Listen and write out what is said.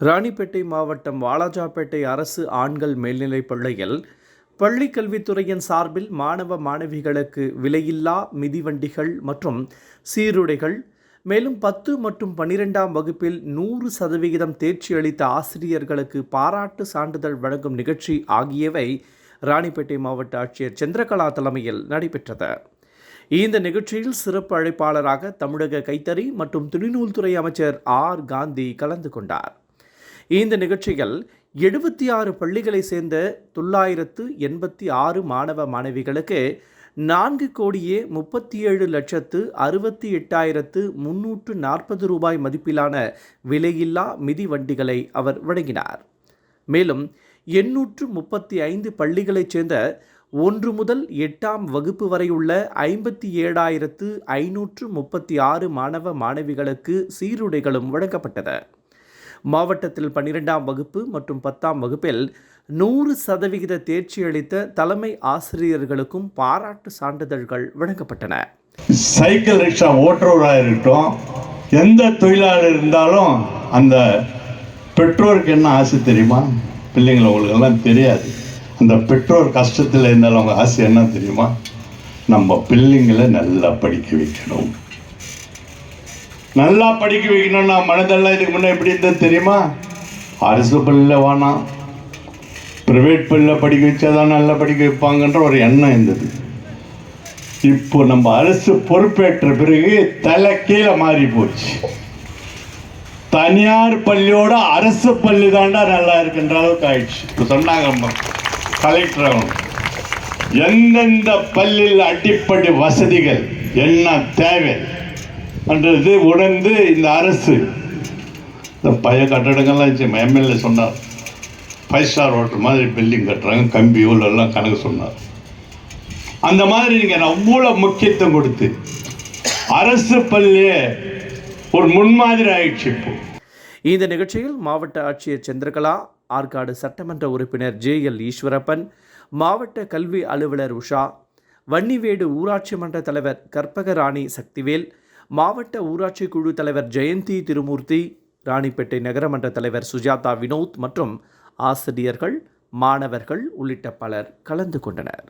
ராணிப்பேட்டை மாவட்டம் வாலாஜாப்பேட்டை அரசு ஆண்கள் மேல்நிலைப் பள்ளியில் பள்ளி கல்வித்துறையின் சார்பில் மாணவ மாணவிகளுக்கு விலையில்லா மிதிவண்டிகள் மற்றும் சீருடைகள் மேலும் பத்து மற்றும் பன்னிரெண்டாம் வகுப்பில் நூறு சதவிகிதம் தேர்ச்சி அளித்த ஆசிரியர்களுக்கு பாராட்டு சான்றிதழ் வழங்கும் நிகழ்ச்சி ஆகியவை ராணிப்பேட்டை மாவட்ட ஆட்சியர் சந்திரகலா தலைமையில் நடைபெற்றது. இந்த நிகழ்ச்சியில் சிறப்பு அழைப்பாளராக தமிழக கைத்தறி மற்றும் துணிநூல்துறை அமைச்சர் ஆர். காந்தி கலந்து கொண்டார். இந்த நிகழ்ச்சியில் எழுபத்தி ஆறு பள்ளிகளை சேர்ந்த தொள்ளாயிரத்து எண்பத்தி ஆறு மாணவ மாணவிகளுக்கு நான்கு கோடியே முப்பத்தி ஏழு லட்சத்து அறுபத்தி எட்டாயிரத்து முன்னூற்று நாற்பது ரூபாய் மதிப்பிலான விலையில்லா மிதிவண்டிகளை அவர் வழங்கினார். மேலும் எண்ணூற்று முப்பத்தி ஐந்து பள்ளிகளைச் சேர்ந்த ஒன்று முதல் எட்டாம் வகுப்பு வரையுள்ள ஐம்பத்தி ஏழாயிரத்து ஐநூற்று முப்பத்தி ஆறு மாணவ மாணவிகளுக்கு சீருடைகளும் வழங்கப்பட்டது மாவட்டத்தில் பன்னிரெண்டாம் வகுப்பு மற்றும் பத்தாம் வகுப்பில் நூறு சதவிகித தேர்ச்சி அளித்த தலைமை ஆசிரியர்களுக்கும் பாராட்டு சான்றிதழ்கள் வழங்கப்பட்டன. சைக்கிள் ரிக்ஷா ஓட்டுறவராக இருக்கட்டும் எந்த தொழிலாளர் இருந்தாலும் அந்த பெற்றோருக்கு என்ன ஆசை தெரியுமா? பிள்ளைங்களை உங்களுக்கெல்லாம் தெரியாது. அந்த பெற்றோர் கஷ்டத்தில் இருந்தாலும் அவங்க ஆசை என்ன தெரியுமா? நம்ம பிள்ளைங்களை நல்லா படிக்க வைக்கணும். நல்லா படிக்க வைக்கணும்னா மனதெல்லாம் இதுக்கு முன்னே எப்படி இருந்தது தெரியுமா? அரசு பள்ளியில் வேணாம் ப்ரைவேட் பள்ளியில் படிக்க வச்சாதான் நல்லா படிக்க வைப்பாங்கன்ற ஒரு எண்ணம் இருந்தது. இப்போ நம்ம அரசு பொறுப்பேற்ற பிறகு தலை கீழே மாறி போச்சு. தனியார் பள்ளியோட அரசு பள்ளி தாண்டா நல்லா இருக்குன்ற அளவுக்கு ஆயிடுச்சு. இப்போ சொன்னாங்க கலெக்டர் அவங்க எந்தெந்த பள்ளியில் அடிப்படை வசதிகள் என்ன தேவை? என்றது உணர்ந்து இந்த அரசு. இந்த பழைய கட்டடங்கள்லாம் எம்எல்ஏ சொன்னார். ஃபைவ் ஸ்டார் ஹோட்டல் மாதிரி பில்டிங் கட்டுறாங்க. கம்பி எல்லாம் கணக்கு சொன்னார். அந்த மாதிரி நீங்கள் அவ்வளோ முக்கியத்துவம் கொடுத்து அரசு பள்ளியே ஒரு முன்மாதிரி ஆயிடுச்சு இப்போ. இந்த நிகழ்ச்சியில் மாவட்ட ஆட்சியர் சந்திரகலா ஆற்காடு சட்டமன்ற உறுப்பினர் ஜே எல் ஈஸ்வரப்பன் மாவட்ட கல்வி அலுவலர் உஷா வன்னிவேடு ஊராட்சி மன்ற தலைவர் கற்பகராணி சக்திவேல் மாவட்ட ஊராட்சி குழு தலைவர் ஜெயந்தி திருமூர்த்தி ராணிப்பேட்டை நகரமன்ற தலைவர் சுஜாதா வினோத் மற்றும் ஆசிரியர்கள் மாணவர்கள் உள்ளிட்ட பலர் கலந்து கொண்டனர்.